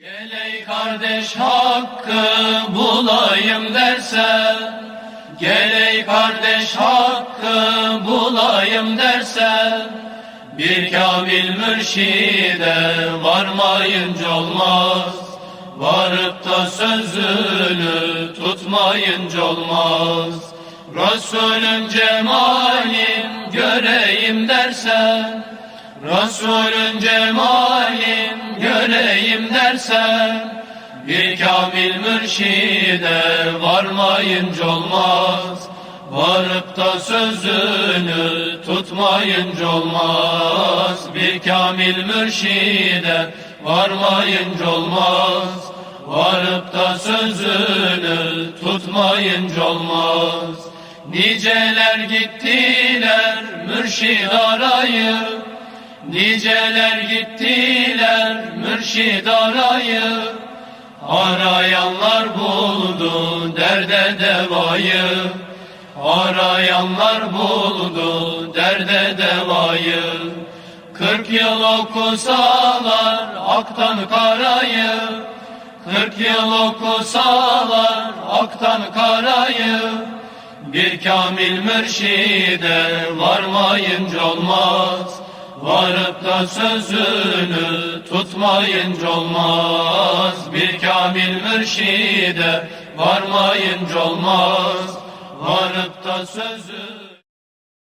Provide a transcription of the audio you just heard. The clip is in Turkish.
Gel ey kardeş hakkı bulayım derse Gel ey kardeş hakkı bulayım derse Bir kamil mürşide varmayınca olmaz. Varıp da sözünü tutmayınca olmaz. Resulün cemalin göreyim dersen Resulün cemalin göreyim dersen Bir kamil mürşide varmayınca olmaz. Varıp da sözünü tutmayınca olmaz. Bir kamil mürşide varmayınca olmaz. Varıp da sözünü tutmayınca olmaz. Niceler gittiler mürşid arayıp Niceler gittiler mürşid arayıp Arayanlar buldu derde devayı. Arayanlar buldu derde devayı. Kırk yıl okusalar aktan karayı. Kırk yıl okusalar aktan karayı. Bir kamil mürşide varmayınca olmaz Varıp da sözünü tutmayınca olmaz. Bir kamil mürşide varmayınca olmaz. Varıp da sözünü